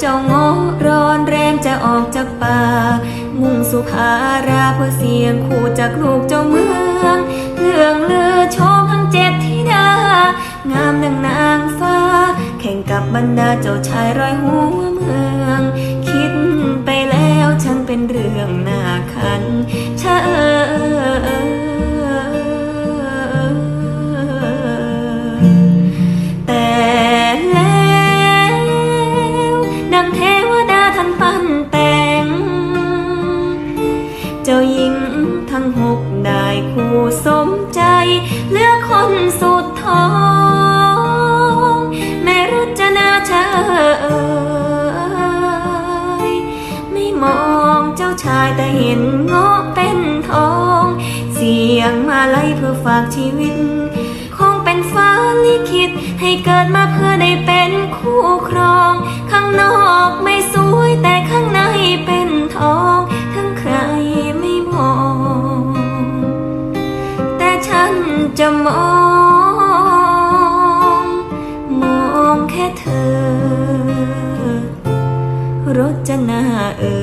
เจ้างอร้อนแรงจะออกจากป่า มุ่งสุภาราเพื่อเสียงขู่จากลูกเจ้าเมืองเรื่องเลือชมทั้งเจ็ดธิดางามดังนางฟ้า แข่งกับบรรดาเจ้าชายร้อยหัวเมือง คิด ดังเทวดาท่านปั้นแต่ง เจ้าหญิงทั้งหกได้คู่สมใจเหลือคนสุดท้อง แม่รุจนาเชยไม่มองเจ้าชายแต่เห็นงอเป็นทอง เสียงมาไล่เพื่อฝากชีวิต คงเป็นฟ้าลิขิตให้เกิดมาเพื่อได้เป็นคู่คร จะมอง มองแค่เธอรถจะนาเอ่